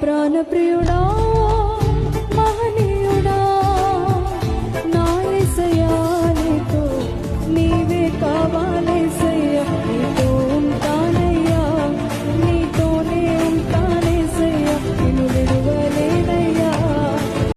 ప్రాణప్రియుడా?